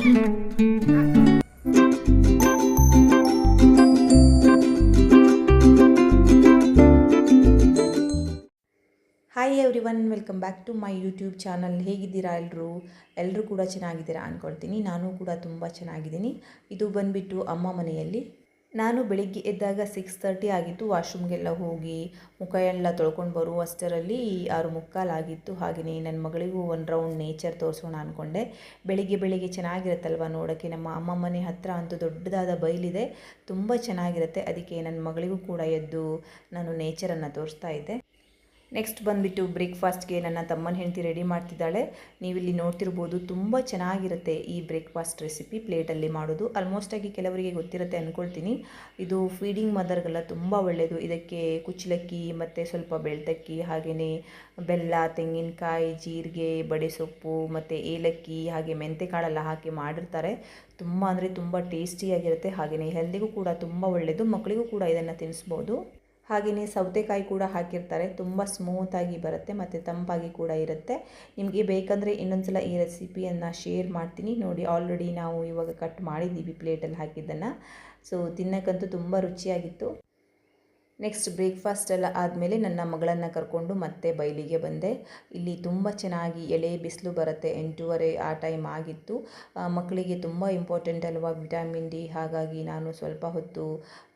Hi everyone welcome back to my YouTube channel ಹೇಗಿದ್ದೀರಾ ಎಲ್ಲರೂ ಎಲ್ಲರೂ ಕೂಡ ಚೆನ್ನಾಗಿದ್ದೀರಾ ಅಂದ್ಕೊಳ್ತೀನಿ ನಾನು ಕೂಡ ತುಂಬ ಚೆನ್ನಾಗಿದ್ದೀನಿ. ಇದು ಬಂದುಬಿಟ್ಟು ಅಮ್ಮ ಮನೆಯಲ್ಲಿ ನಾನು ಬೆಳಿಗ್ಗೆ ಎದ್ದಾಗ ಸಿಕ್ಸ್ ತರ್ಟಿ ಆಗಿತ್ತು. ವಾಶ್ರೂಮ್ಗೆಲ್ಲ ಹೋಗಿ ಮುಖ ಎಲ್ಲ ತೊಳ್ಕೊಂಡು ಬರುವಷ್ಟರಲ್ಲಿ ಆರು ಮುಕ್ಕಾಲಾಗಿತ್ತು ಹಾಗೆಯೇ ನನ್ನ ಮಗಳಿಗೂ ಒಂದು ರೌಂಡ್ ನೇಚರ್ ತೋರಿಸೋಣ ಅಂದ್ಕೊಂಡೆ ಬೆಳಿಗ್ಗೆ ಬೆಳಿಗ್ಗೆ ಚೆನ್ನಾಗಿರುತ್ತಲ್ವ ನೋಡೋಕ್ಕೆ. ನಮ್ಮ ಅಮ್ಮ ಮನೆ ಹತ್ತಿರ ಅಂತೂ ದೊಡ್ಡದಾದ ಬೈಲಿದೆ ತುಂಬ ಚೆನ್ನಾಗಿರುತ್ತೆ. ಅದಕ್ಕೆ ನನ್ನ ಮಗಳಿಗೂ ಕೂಡ ಎದ್ದು ನಾನು ನೇಚರನ್ನು ತೋರಿಸ್ತಾ ಇದ್ದೆ. ನೆಕ್ಸ್ಟ್ ಬಂದುಬಿಟ್ಟು ಬ್ರೇಕ್ಫಾಸ್ಟ್ಗೆ ನನ್ನ ತಮ್ಮನ ಹೆಂಡತಿ ರೆಡಿ ಮಾಡ್ತಿದ್ದಾಳೆ. ನೀವಿಲ್ಲಿ ನೋಡ್ತಿರ್ಬೋದು ತುಂಬ ಚೆನ್ನಾಗಿರುತ್ತೆ ಈ ಬ್ರೇಕ್ಫಾಸ್ಟ್ ರೆಸಿಪಿ ಪ್ಲೇಟಲ್ಲಿ ಮಾಡೋದು. ಆಲ್ಮೋಸ್ಟ್ ಆಗಿ ಕೆಲವರಿಗೆ ಗೊತ್ತಿರುತ್ತೆ ಅಂದ್ಕೊಳ್ತೀನಿ ಇದು ಫೀಡಿಂಗ್ ಮದರ್ಗೆಲ್ಲ ತುಂಬ ಒಳ್ಳೆಯದು ಇದಕ್ಕೆ ಕುಚ್ಚಲಕ್ಕಿ ಮತ್ತು ಸ್ವಲ್ಪ ಬೆಳ್ತಕ್ಕಿ ಹಾಗೆಯೇ ಬೆಲ್ಲ, ತೆಂಗಿನಕಾಯಿ, ಜೀರಿಗೆ, ಬಡೆ ಸೊಪ್ಪು ಮತ್ತು ಏಲಕ್ಕಿ ಹಾಗೆ ಮೆಂತೆಕಾಳೆಲ್ಲ ಹಾಕಿ ಮಾಡಿರ್ತಾರೆ. ತುಂಬ ಅಂದರೆ ತುಂಬ ಟೇಸ್ಟಿಯಾಗಿರುತ್ತೆ ಹಾಗೆಯೇ ಹೆಲ್ದಿಗೂ ಕೂಡ ತುಂಬ ಒಳ್ಳೆಯದು ಮಕ್ಕಳಿಗೂ ಕೂಡ ಇದನ್ನು ತಿನ್ನಿಸ್ಬೋದು ಹಾಗೆಯೇ ಸೌತೆಕಾಯಿ ಕೂಡ ಹಾಕಿರ್ತಾರೆ. ತುಂಬ ಸ್ಮೂತಾಗಿ ಬರುತ್ತೆ ಮತ್ತು ತಂಪಾಗಿ ಕೂಡ ಇರುತ್ತೆ. ನಿಮಗೆ ಬೇಕಂದರೆ ಇನ್ನೊಂದು ಸಲ ಈ ರೆಸಿಪಿಯನ್ನು ಶೇರ್ ಮಾಡ್ತೀನಿ. ನೋಡಿ ಆಲ್ರೆಡಿ ನಾವು ಇವಾಗ ಕಟ್ ಮಾಡಿದ್ದೀವಿ ಪ್ಲೇಟಲ್ಲಿ ಹಾಕಿದ್ದನ್ನು. ಸೊ ತಿನ್ನಕ್ಕಂತೂ ತುಂಬ ರುಚಿಯಾಗಿತ್ತು. ನೆಕ್ಸ್ಟ್ ಬ್ರೇಕ್ಫಾಸ್ಟ್ ಎಲ್ಲ ಆದಮೇಲೆ ನನ್ನ ಮಗಳನ್ನು ಕರ್ಕೊಂಡು ಮತ್ತೆ ಬಯಲಿಗೆ ಬಂದೆ. ಇಲ್ಲಿ ತುಂಬ ಚೆನ್ನಾಗಿ ಎಳೆ ಬಿಸಿಲು ಬರುತ್ತೆ, ಎಂಟೂವರೆ ಆ ಟೈಮ್ ಆಗಿತ್ತು. ಮಕ್ಕಳಿಗೆ ತುಂಬ ಇಂಪಾರ್ಟೆಂಟ್ ಅಲ್ವಾ ವಿಟಮಿನ್ ಡಿ ಹಾಗಾಗಿ ನಾನು ಸ್ವಲ್ಪ ಹೊತ್ತು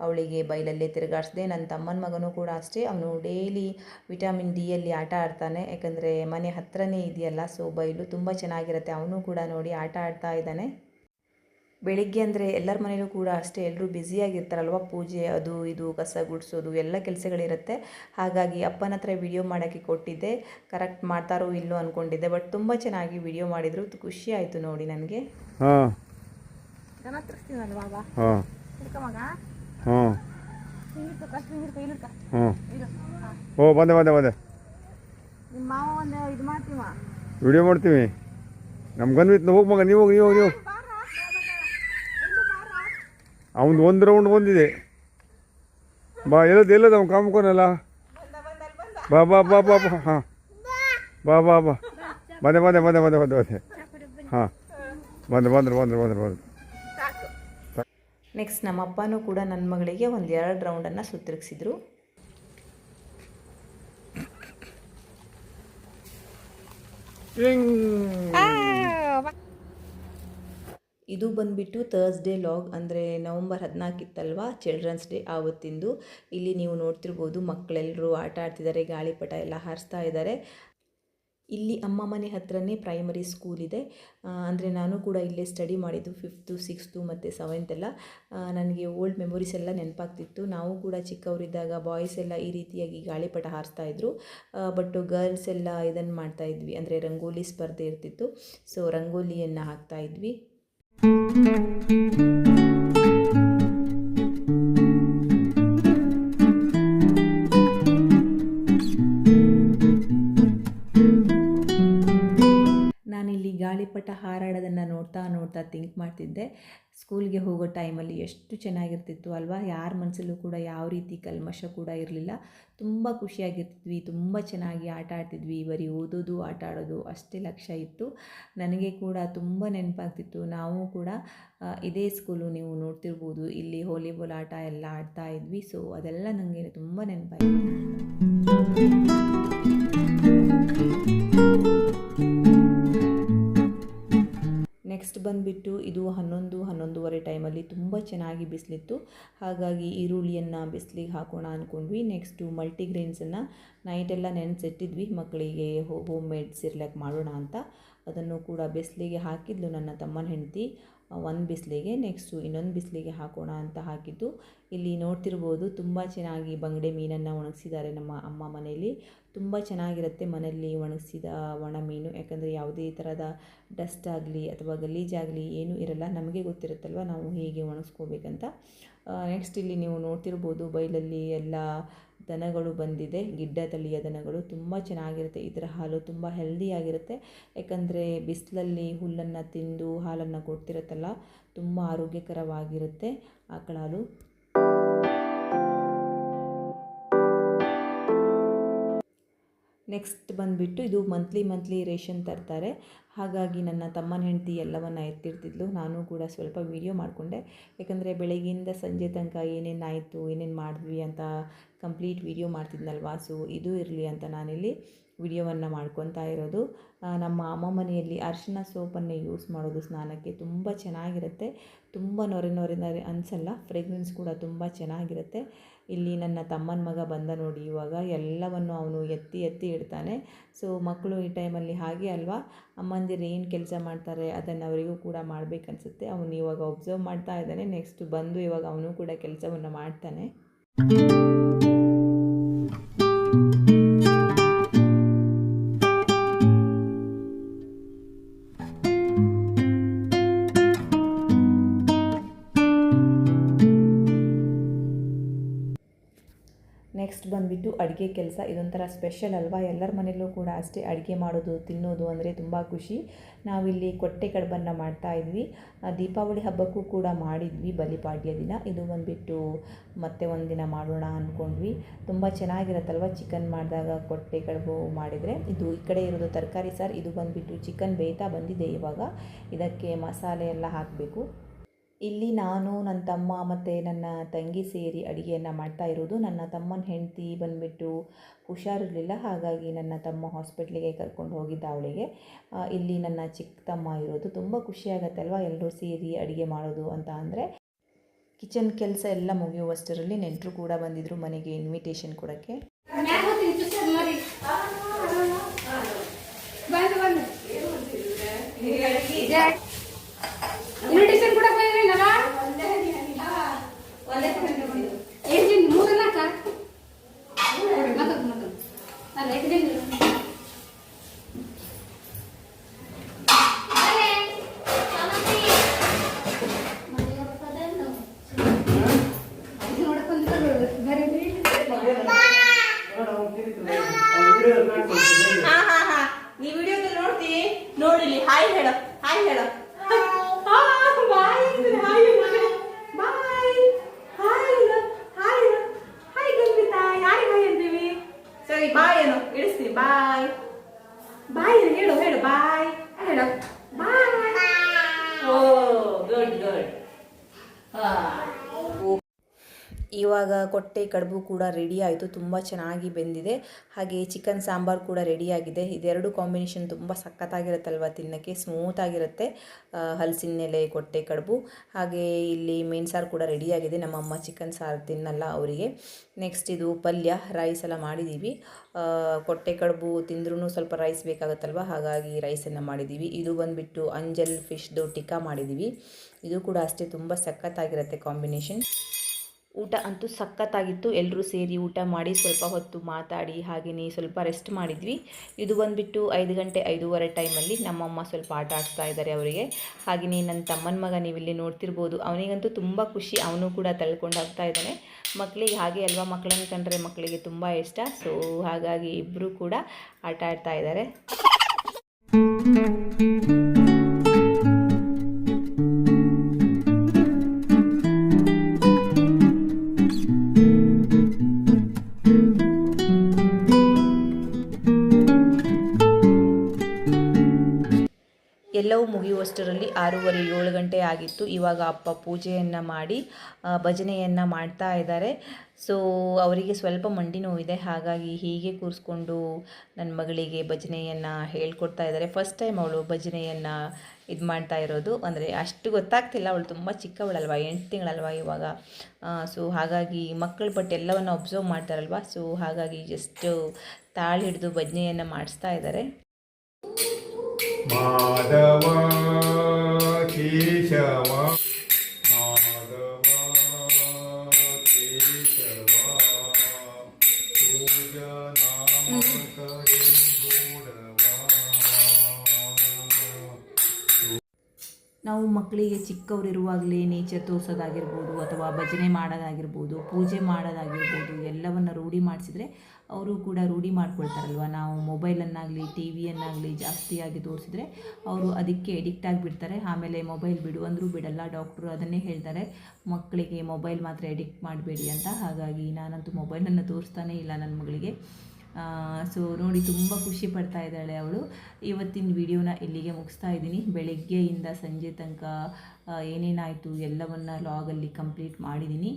ಅವಳಿಗೆ ಬಯಲಲ್ಲೇ ತಿರುಗಾಡಿಸಿದೆ. ನನ್ನ ತಮ್ಮನ ಮಗನೂ ಕೂಡ ಅಷ್ಟೇ. ಅವನು ಡೈಲಿ ವಿಟಾಮಿನ್ ಡಿಯಲ್ಲಿ ಆಟ ಆಡ್ತಾನೆ. ಯಾಕಂದರೆ ಮನೆ ಹತ್ತಿರನೇ ಇದೆಯಲ್ಲ ಸೊ ಬಯಲು ತುಂಬ ಚೆನ್ನಾಗಿರುತ್ತೆ. ಅವನು ಕೂಡ ನೋಡಿ ಆಟ ಆಡ್ತಾ ಇದ್ದಾನೆ. ಬೆಳಿಗ್ಗೆ ಅಂದರೆ ಎಲ್ಲರ ಮನೆಯಲ್ಲೂ ಕೂಡ ಅಷ್ಟೇ ಎಲ್ಲರೂ ಬ್ಯುಸಿಯಾಗಿರ್ತಾರಲ್ವ ಪೂಜೆ ಅದು ಇದು ಕಸ ಗುಡಿಸೋದು ಎಲ್ಲ ಕೆಲಸಗಳಿರುತ್ತೆ. ಹಾಗಾಗಿ ಅಪ್ಪನ ಹತ್ರ ವಿಡಿಯೋ ಮಾಡೋಕ್ಕೆ ಕೊಟ್ಟಿದ್ದೆ. ಕರೆಕ್ಟ್ ಮಾಡ್ತಾರೋ ಇಲ್ಲೋ ಅಂದ್ಕೊಂಡಿದ್ದೆ ಬಟ್ ತುಂಬ ಚೆನ್ನಾಗಿ ವಿಡಿಯೋ ಮಾಡಿದರು. ಖುಷಿ ಆಯಿತು ನೋಡಿ ನನಗೆ. ಹಾಂ. ದನ ತರಿಸ್ತೀನಲ್ಲ ಬಾಬಾ ಹಾಂ. ಹಿಡ್ಕ ಮಗ. ಹಾಂ. ಹಿಂಗಿರ್ಕ ಕಷ್ಟ ಹಿಂಗಿರ್ಕ ಇಲ್ಲಿರ್ಕ. ಹಾಂ. ಓ ಬಂದೆ ಬಂದೆ ಬಂದೆ. ವಿಡಿಯೋ ಮಾಡ್ತೀವಿ. ನಮ್ಗನ್ವಿತ್ ಹೋಗಿ ಮಗ ನೀವು ಹೋಗಿ ನೀವು ಹೋಗಿ ನೀವು ಅವನು ಒಂದು ರೌಂಡ್ ಬಂದಿದೆ. ಬಾ ಎಲ್ಲದು ಎಲ್ಲದ ಅವ್ನು ಕಾಮ್ಕೊನಲ್ಲ? ಬಾ ಬಾ ಬಾ ಬಾ ಬಾ ಹಾಂ. ಬಾ ಬಾ ಬಾ. ಬಂದೆ ಬಂದೆ ಬಂದೆ ಬಂದೆ ಬಂದೆ ಬಂದೆ. ಹಾಂ. ಬಂದೆ ಬಂದ್ರೆ ಬಂದ್ರೆ ಬಂದ್ರೆ ಬಂದ್ರೆ. ನೆಕ್ಸ್ಟ್ ನಮ್ಮ ಅಪ್ಪನೂ ಕೂಡ ನನ್ನ ಮಗಳಿಗೆ ಒಂದು ಎರಡು ರೌಂಡನ್ನು ಸುತ್ತಿರುಗಿಸಿದ್ರು ಇದು ಬಂದುಬಿಟ್ಟು ಥರ್ಸ್ಡೇ ಲಾಗ್ ಅಂದರೆ ನವಂಬರ್ ಹದಿನಾಲ್ಕಿತ್ತಲ್ವ ಚಿಲ್ಡ್ರನ್ಸ್ ಡೇ ಆವತ್ತಿಂದು. ಇಲ್ಲಿ ನೀವು ನೋಡ್ತಿರ್ಬೋದು ಮಕ್ಕಳೆಲ್ಲರೂ ಆಟ ಆಡ್ತಿದ್ದಾರೆ, ಗಾಳಿಪಟ ಎಲ್ಲ ಹಾರಿಸ್ತಾ ಇದ್ದಾರೆ. ಇಲ್ಲಿ ಅಮ್ಮ ಮನೆ ಹತ್ರನೇ ಪ್ರೈಮರಿ ಸ್ಕೂಲ್ ಇದೆ. ಅಂದರೆ ನಾನು ಕೂಡ ಇಲ್ಲೇ ಸ್ಟಡಿ ಮಾಡಿದ್ದು ಫಿಫ್ತು ಸಿಕ್ಸ್ತು ಮತ್ತು ಸೆವೆಂತ್ ಎಲ್ಲ. ನನಗೆ ಓಲ್ಡ್ ಮೆಮೊರೀಸ್ ಎಲ್ಲ ನೆನಪಾಗ್ತಿತ್ತು. ನಾವು ಕೂಡ ಚಿಕ್ಕವರಿದ್ದಾಗ ಬಾಯ್ಸ್ ಎಲ್ಲ ಈ ರೀತಿಯಾಗಿ ಗಾಳಿಪಟ ಹಾರಿಸ್ತಾ ಇದ್ರು. ಬಟ್ ಗರ್ಲ್ಸ್ ಎಲ್ಲ ಇದನ್ನು ಮಾಡ್ತಾಯಿದ್ವಿ ಅಂದರೆ ರಂಗೋಲಿ ಸ್ಪರ್ಧೆ ಇರ್ತಿತ್ತು. ಸೊ ರಂಗೋಲಿಯನ್ನು ಹಾಕ್ತಾ ಇದ್ವಿ ನೋಡ್ತಾ ಥಿಂಕ್ ಮಾಡ್ತಿದ್ದೆ. ಸ್ಕೂಲ್ಗೆ ಹೋಗೋ ಟೈಮಲ್ಲಿ ಎಷ್ಟು ಚೆನ್ನಾಗಿರ್ತಿತ್ತು ಅಲ್ವಾ? ಯಾರ ಮನಸ್ಸಲ್ಲೂ ಕೂಡ ಯಾವ ರೀತಿ ಕಲ್ಮಶ ಕೂಡ ಇರಲಿಲ್ಲ. ತುಂಬ ಖುಷಿಯಾಗಿರ್ತಿದ್ವಿ. ತುಂಬ ಚೆನ್ನಾಗಿ ಆಟ ಆಡ್ತಿದ್ವಿ. ಬರೀ ಓದೋದು, ಆಟ ಆಡೋದು ಅಷ್ಟೇ ಲಕ್ಷ್ಯ ಇತ್ತು. ನನಗೆ ಕೂಡ ತುಂಬ ನೆನಪಾಗ್ತಿತ್ತು. ನಾವು ಕೂಡ ಇದೇ ಸ್ಕೂಲು ನೀವು ನೋಡ್ತಿರ್ಬೋದು. ಇಲ್ಲಿ ವಾಲಿಬಾಲ್ ಆಟ ಎಲ್ಲ ಆಡ್ತಾ ಇದ್ವಿ. ಸೊ ಅದೆಲ್ಲ ನನಗೆ ತುಂಬ ನೆನಪಾಯಿತು. ಬಂದುಬಿಟ್ಟು ಇದು ಹನ್ನೊಂದು, ಹನ್ನೊಂದುವರೆ ಟೈಮಲ್ಲಿ ತುಂಬ ಚೆನ್ನಾಗಿ ಬಿಸಿಲಿತ್ತು. ಹಾಗಾಗಿ ಈರುಳ್ಳಿಯನ್ನು ಬಿಸಿಲಿಗೆ ಹಾಕೋಣ ಅಂದ್ಕೊಂಡ್ವಿ ನೆಕ್ಸ್ಟು ಮಲ್ಟಿಗ್ರೇನ್ಸನ್ನು ನೈಟೆಲ್ಲ ನೆನೆಸಿಟ್ಟಿದ್ವಿ. ಮಕ್ಕಳಿಗೆ ಹೋಮ್ ಮೇಡ್ ಸಿರ್ಲೆಕ್ ಮಾಡೋಣ ಅಂತ. ಅದನ್ನು ಕೂಡ ಬಿಸಿಲಿಗೆ ಹಾಕಿದ್ಲು ನನ್ನ ತಮ್ಮನ ಹೆಂಡತಿ. ಒಂದು ಬಿಸಿಲಿಗೆ ನೆಕ್ಸ್ಟು ಇನ್ನೊಂದು ಬಿಸಿಲಿಗೆ ಹಾಕೋಣ ಅಂತ ಹಾಕಿದ್ದು. ಇಲ್ಲಿ ನೋಡ್ತಿರ್ಬೋದು ತುಂಬ ಚೆನ್ನಾಗಿ ಬಂಗಡೆ ಮೀನನ್ನು ಒಣಗಿಸಿದ್ದಾರೆ ನಮ್ಮ ಅಮ್ಮ ಮನೆಯಲ್ಲಿ ತುಂಬ ಚೆನ್ನಾಗಿರುತ್ತೆ ಮನೆಯಲ್ಲಿ ಒಣಗಿಸಿದ ಒಣ ಮೀನು. ಯಾಕಂದರೆ ಯಾವುದೇ ಥರದ ಡಸ್ಟ್ ಆಗಲಿ ಅಥವಾ ಗಲೀಜಾಗಲಿ ಏನೂ ಇರಲ್ಲ. ನಮಗೆ ಗೊತ್ತಿರುತ್ತಲ್ವ ನಾವು ಹೇಗೆ ಒಣಗಿಸ್ಕೋಬೇಕಂತ. ನೆಕ್ಸ್ಟ್ ಇಲ್ಲಿ ನೀವು ನೋಡ್ತಿರ್ಬೋದು ಬೈಲಲ್ಲಿ ಎಲ್ಲ ದನಗಳು ಬಂದಿದೆ. ಗಿಡ್ಡ ತಳಿಯ ದನಗಳು ತುಂಬ ಚೆನ್ನಾಗಿರುತ್ತೆ. ಇದರ ಹಾಲು ತುಂಬ ಹೆಲ್ದಿಯಾಗಿರುತ್ತೆ ಯಾಕಂದರೆ ಬಿಸಿಲಲ್ಲಿ ಹುಲ್ಲನ್ನು ತಿಂದು ಹಾಲನ್ನು ಕೊಡ್ತಿರುತ್ತಲ್ಲ, ತುಂಬ ಆರೋಗ್ಯಕರವಾಗಿರುತ್ತೆ ಆಕಳ ಹಾಲು. ನೆಕ್ಸ್ಟ್ ಬಂದುಬಿಟ್ಟು ಇದು ಮಂತ್ಲಿ ಮಂತ್ಲಿ ರೇಷನ್ ತರ್ತಾರೆ. ಹಾಗಾಗಿ ನನ್ನ ತಮ್ಮನ ಹೆಂಡತಿ ಎಲ್ಲವನ್ನು ಎತ್ತಿರ್ತಿದ್ಲು. ನಾನು ಕೂಡ ಸ್ವಲ್ಪ ವೀಡಿಯೋ ಮಾಡಿಕೊಂಡೆ. ಯಾಕಂದರೆ ಬೆಳಗ್ಗೆಯಿಂದ ಸಂಜೆ ತನಕ ಏನೇನಾಯಿತು ಏನೇನು ಮಾಡಿದ್ವಿ ಅಂತ ಕಂಪ್ಲೀಟ್ ವೀಡಿಯೋ ಮಾಡ್ತಿದ್ನಲ್ವಾ? ಸೊ ಇದು ಇರಲಿ ಅಂತ ನಾನಿಲ್ಲಿ. ವಿಡಿಯೋವನ್ನು ಮಾಡ್ಕೊತಾ ಇರೋದು. ನಮ್ಮ ಅಮ್ಮ ಮನೆಯಲ್ಲಿ ಅರಿಶಿನ ಸೋಪನ್ನೇ ಯೂಸ್ ಮಾಡೋದು ಸ್ನಾನಕ್ಕೆ ತುಂಬ ಚೆನ್ನಾಗಿರುತ್ತೆ. ತುಂಬ ನೊರೆ ನೊರೆ ನೊರೆ ಅನಿಸಲ್ಲ ಫ್ರೇಗ್ರೆನ್ಸ್ ಕೂಡ ತುಂಬ ಚೆನ್ನಾಗಿರುತ್ತೆ. ಇಲ್ಲಿ ನನ್ನ ತಮ್ಮನ ಮಗ ಬಂದ ನೋಡಿ, ಇವಾಗ ಎಲ್ಲವನ್ನು ಅವನು ಎತ್ತಿ ಎತ್ತಿ ಇಡ್ತಾನೆ. ಸೊ ಮಕ್ಕಳು ಈ ಟೈಮಲ್ಲಿ ಹಾಗೆ ಅಲ್ವಾ? ಅಮ್ಮಂದಿರು ಏನು ಕೆಲಸ ಮಾಡ್ತಾರೆ ಅದನ್ನು ಅವರಿಗೂ ಕೂಡ ಮಾಡಬೇಕನ್ಸುತ್ತೆ. ಅವನು ಇವಾಗ ಒಬ್ಸರ್ವ್ ಮಾಡ್ತಾ ಇದ್ದಾನೆ. ನೆಕ್ಸ್ಟ್ ಬಂದು ಇವಾಗ ಅವನು ಕೂಡ ಕೆಲಸವನ್ನು ಮಾಡ್ತಾನೆ. ನೆಕ್ಸ್ಟ್ ಬಂದುಬಿಟ್ಟು ಅಡುಗೆ ಕೆಲಸ ಇದೊಂಥರ ಸ್ಪೆಷಲ್ ಅಲ್ವಾ? ಎಲ್ಲರ ಮನೆಯಲ್ಲೂ ಕೂಡ ಅಷ್ಟೇ ಅಡುಗೆ ಮಾಡೋದು, ತಿನ್ನೋದು ಅಂದರೆ ತುಂಬ ಖುಷಿ. ನಾವಿಲ್ಲಿ ಕೊಟ್ಟೆ ಕಡುಬನ್ನು ಮಾಡ್ತಾ ಇದ್ವಿ. ದೀಪಾವಳಿ ಹಬ್ಬಕ್ಕೂ ಕೂಡ ಮಾಡಿದ್ವಿ ಬಲಿಪಾಡ್ಯ ದಿನ. ಇದು ಬಂದುಬಿಟ್ಟು ಮತ್ತೆ ಒಂದಿನ ಮಾಡೋಣ ಅಂದ್ಕೊಂಡ್ವಿ ತುಂಬ ಚೆನ್ನಾಗಿರುತ್ತಲ್ವ ಚಿಕನ್ ಮಾಡಿದಾಗ ಕೊಟ್ಟೆ ಕಡುಬು ಮಾಡಿದರೆ? ಇದು ಈ ಕಡೆ ಇರೋದು ತರಕಾರಿ ಸಾರು. ಇದು ಬಂದುಬಿಟ್ಟು ಚಿಕನ್ ಬೇಯ್ತಾ ಬಂದಿದೆ ಇವಾಗ. ಇದಕ್ಕೆ ಮಸಾಲೆ ಎಲ್ಲ ಹಾಕಬೇಕು. ಇಲ್ಲಿ ನಾನು ನನ್ನ ತಮ್ಮ ಮತ್ತು ನನ್ನ ತಂಗಿ ಸೇರಿ ಅಡುಗೆಯನ್ನು ಮಾಡ್ತಾ ಇರೋದು. ನನ್ನ ತಮ್ಮನ ಹೆಂಡತಿ ಬಂದುಬಿಟ್ಟು ಹುಷಾರಿರಲಿಲ್ಲ. ಹಾಗಾಗಿ ನನ್ನ ತಮ್ಮ ಹಾಸ್ಪಿಟ್ಲಿಗೆ ಕರ್ಕೊಂಡು ಹೋಗಿದ್ದ ಅವಳಿಗೆ. ಇಲ್ಲಿ ನನ್ನ ಚಿಕ್ಕ ತಮ್ಮ ಇರೋದು. ತುಂಬ ಖುಷಿಯಾಗತ್ತಲ್ವ ಎಲ್ಲರೂ ಸೇರಿ ಅಡುಗೆ ಮಾಡೋದು ಅಂತ ಅಂದರೆ? ಕಿಚನ್ ಕೆಲಸ ಎಲ್ಲ ಮುಗಿಯುವಷ್ಟರಲ್ಲಿ ನೆಂಟರು ಕೂಡ ಬಂದಿದ್ದರು ಮನೆಗೆ ಇನ್ವಿಟೇಷನ್ ಕೊಡೋಕ್ಕೆ. ಬಂದು ಬಂದು ಇನ್ವಿಟೇಷನ್ ಕೂಡ ಬಂದಿರಲಿಲ್ಲ ಏನು ಮೂರು ನಾಲ್ಕ ಮತ್ತೊಂದು ಮತ್ತೊಂದು ಅಲ್ಲ ಯಾಕಂದ್ರೆ ಹಾ ಹಾ ಹಾ ನೀ ವಿಡಿಯೋದಲ್ಲಿ ನೋಡ್ತಿ ನೋಡಿಲಿ ಹಾಯ್ ಹೇಳ ಹಾಯ್ ಹೇಳ bye hi bye hi hi hi ಗಂಗಿತಾ ಯಾರಿಗೆ ಹಾಯ್ ಅಂತೀವಿ ಸರಿ ಬಾಯ್ ಏನು ಇಳಿಸ್ತೀನಿ ಬಾಯ್ ಬಾಯ್ ಹೇಳು ಹೇಳು ಬಾಯ್ ಹೇಳು ಬಾಯ್ ಓ ಗುಡ್ ಗುಡ್ ಇವಾಗ ಕೊಟ್ಟೆ ಕಡುಬು ಕೂಡ ರೆಡಿ ಆಯಿತು, ತುಂಬ ಚೆನ್ನಾಗಿ ಬೆಂದಿದೆ. ಹಾಗೆ ಚಿಕನ್ ಸಾಂಬಾರು ಕೂಡ ರೆಡಿಯಾಗಿದೆ ಇದೆರಡು ಕಾಂಬಿನೇಷನ್ ತುಂಬ ಸಖತ್ತಾಗಿರುತ್ತಲ್ವ ತಿನ್ನೋಕ್ಕೆ? ಸ್ಮೂತಾಗಿರುತ್ತೆ ಆಗಿರುತ್ತೆ ಹಲಸಿನ ಎಲೆ ಕೊಟ್ಟೆ ಕಡುಬು. ಹಾಗೆ ಇಲ್ಲಿ ಮೇನ್ ಸಾರು ಕೂಡ ರೆಡಿಯಾಗಿದೆ ನಮ್ಮಮ್ಮ ಚಿಕನ್ ಸಾರು ತಿನ್ನಲ್ಲ ಅವರಿಗೆ. ನೆಕ್ಸ್ಟ್ ಇದು ಪಲ್ಯ ರೈಸ್ ಎಲ್ಲ ಮಾಡಿದ್ದೀವಿ ಕೊಟ್ಟೆ ಕಡುಬು ತಿಂದ್ರೂ ಸ್ವಲ್ಪ ರೈಸ್ ಬೇಕಾಗುತ್ತಲ್ವ? ಹಾಗಾಗಿ ರೈಸನ್ನು ಮಾಡಿದ್ದೀವಿ ಇದು ಬಂದುಬಿಟ್ಟು ಅಂಜಲ್ ಫಿಶ್ದು ಟಿಕ್ಕಾ ಮಾಡಿದ್ದೀವಿ ಇದು ಕೂಡ ಅಷ್ಟೇ, ತುಂಬ ಸಖತ್ತಾಗಿರುತ್ತೆ ಕಾಂಬಿನೇಷನ್ ಊಟ ಅಂತೂ ಸಖತ್ತಾಗಿತ್ತು. ಎಲ್ಲರೂ ಸೇರಿ ಊಟ ಮಾಡಿ ಸ್ವಲ್ಪ ಹೊತ್ತು ಮಾತಾಡಿ ಹಾಗೆಯೇ ಸ್ವಲ್ಪ ರೆಸ್ಟ್ ಮಾಡಿದ್ವಿ. ಇದು ಬಂದುಬಿಟ್ಟು ಐದು ಗಂಟೆ ಐದೂವರೆ ಟೈಮಲ್ಲಿ ನಮ್ಮಮ್ಮ ಸ್ವಲ್ಪ ಆಟ ಆಡ್ತಾ ಇದ್ದಾರೆ ಅವರಿಗೆ. ಹಾಗೆಯೇ ನನ್ನ ತಮ್ಮನ ಮಗ ನೀವಿಲ್ಲಿ ನೋಡ್ತಿರ್ಬೋದು. ಅವನಿಗಂತೂ ತುಂಬ ಖುಷಿ. ಅವನು ಕೂಡ ತಳ್ಕೊಂಡು ಹೋಗ್ತಾ ಇದ್ದಾನೆ. ಮಕ್ಕಳಿಗೆ ಹಾಗೆ ಅಲ್ವಾ? ಮಕ್ಕಳನ್ನು ಕಂಡ್ರೆ ಮಕ್ಕಳಿಗೆ ತುಂಬ ಇಷ್ಟ. ಸೊ ಹಾಗಾಗಿ ಇಬ್ಬರೂ ಕೂಡ ಆಟ ಆಡ್ತಾ ಇದ್ದಾರೆ ಎಲ್ಲವೂ ಮುಗಿಯುವಷ್ಟರಲ್ಲಿ ಆರೂವರೆ ಏಳು ಗಂಟೆ ಆಗಿತ್ತು. ಇವಾಗ ಅಪ್ಪ ಪೂಜೆಯನ್ನು ಮಾಡಿ ಭಜನೆಯನ್ನು ಮಾಡ್ತಾ ಇದ್ದಾರೆ. ಸೊ ಅವರಿಗೆ ಸ್ವಲ್ಪ ಮಂಡಿ ನೋವಿದೆ. ಹಾಗಾಗಿ ಹೀಗೆ ಕೂರಿಸ್ಕೊಂಡು ನನ್ನ ಮಗಳಿಗೆ ಭಜನೆಯನ್ನು ಹೇಳ್ಕೊಡ್ತಾ ಇದ್ದಾರೆ. ಫಸ್ಟ್ ಟೈಮ್ ಅವಳು ಭಜನೆಯನ್ನು ಇದು ಮಾಡ್ತಾ ಇರೋದು. ಅಂದರೆ ಅಷ್ಟು ಗೊತ್ತಾಗ್ತಿಲ್ಲ. ಅವಳು ತುಂಬ ಚಿಕ್ಕವಳಲ್ವ? ಎಂಟು ತಿಂಗಳಲ್ವ ಇವಾಗ? ಸೊ ಹಾಗಾಗಿ ಮಕ್ಕಳು ಬಟ್ ಎಲ್ಲವನ್ನು ಅಬ್ಸರ್ವ್ ಮಾಡ್ತಾರಲ್ವ? ಸೊ ಹಾಗಾಗಿ ಜಸ್ಟ್ ತಾಳಿ ಹಿಡಿದು ಭಜನೆಯನ್ನು ಮಾಡಿಸ್ತಾ ಇದ್ದಾರೆ. ಮಾಧವ ಕೇಶವ. ನಾವು ಮಕ್ಕಳಿಗೆ ಚಿಕ್ಕವರಿರುವಾಗಲೇ ನೇಚರ್ ತೋರಿಸೋದಾಗಿರ್ಬೋದು ಅಥವಾ ಭಜನೆ ಮಾಡೋದಾಗಿರ್ಬೋದು, ಪೂಜೆ ಮಾಡೋದಾಗಿರ್ಬೋದು, ಎಲ್ಲವನ್ನು ರೂಢಿ ಮಾಡಿಸಿದ್ರೆ ಅವರು ಕೂಡ ರೂಢಿ ಮಾಡ್ಕೊಳ್ತಾರಲ್ವ? ನಾವು ಮೊಬೈಲನ್ನಾಗಲಿ ಟಿ ವಿಯನ್ನಾಗಲಿ ಜಾಸ್ತಿಯಾಗಿ ತೋರಿಸಿದ್ರೆ ಅವರು ಅದಕ್ಕೆ ಎಡಿಕ್ಟ್ ಆಗಿಬಿಡ್ತಾರೆ. ಆಮೇಲೆ ಮೊಬೈಲ್ ಬಿಡು, ಅಂದರೂ ಬಿಡಲ್ಲ. ಡಾಕ್ಟ್ರು ಅದನ್ನೇ ಹೇಳ್ತಾರೆ. ಮಕ್ಕಳಿಗೆ ಮೊಬೈಲ್ ಮಾತ್ರ ಎಡಿಕ್ಟ್ ಮಾಡಬೇಡಿ ಅಂತ. ಹಾಗಾಗಿ ನಾನಂತೂ ಮೊಬೈಲನ್ನು ತೋರಿಸ್ತಾನೇ ಇಲ್ಲ ನನ್ನ ಮಗಳಿಗೆ. ಸೊ ನೋಡಿ ತುಂಬ ಖುಷಿ ಪಡ್ತಾ ಇದ್ದಾಳೆ ಅವಳು. ಇವತ್ತಿನ ವಿಡಿಯೋನ ಇಲ್ಲಿಗೆ ಮುಗಿಸ್ತಾ ಇದ್ದೀನಿ. ಬೆಳಗ್ಗೆಯಿಂದ ಸಂಜೆ ತನಕ ಏನೇನಾಯಿತು ಎಲ್ಲವನ್ನ ಲಾಗಲ್ಲಿ ಕಂಪ್ಲೀಟ್ ಮಾಡಿದ್ದೀನಿ.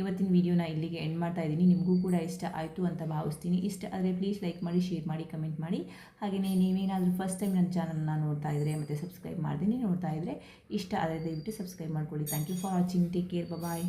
ಇವತ್ತಿನ ವಿಡಿಯೋನ ಇಲ್ಲಿಗೆ ಎಂಡ್ ಮಾಡ್ತಾ ಇದ್ದೀನಿ. ನಿಮಗೂ ಕೂಡ ಇಷ್ಟ ಆಯಿತು ಅಂತ ಭಾವಿಸ್ತೀನಿ. ಇಷ್ಟ ಆದರೆ ಪ್ಲೀಸ್ ಲೈಕ್ ಮಾಡಿ ಶೇರ್ ಮಾಡಿ ಕಮೆಂಟ್ ಮಾಡಿ. ಹಾಗೆಯೇ ನೀವೇನಾದರೂ ಫಸ್ಟ್ ಟೈಮ್ ನನ್ನ ಚಾನಲ್ನ ನೋಡ್ತಾ ಇದ್ದರೆ ಮತ್ತು ಸಬ್ಸ್ಕ್ರೈಬ್ ಮಾಡ್ತೀನಿ ನೋಡ್ತಾ ಇದ್ದರೆ ಇಷ್ಟ ಆದರೆ ದಯವಿಟ್ಟು ಸಬ್ಸ್ಕ್ರೈಬ್ ಮಾಡ್ಕೊಳ್ಳಿ. Thank you for watching take care bye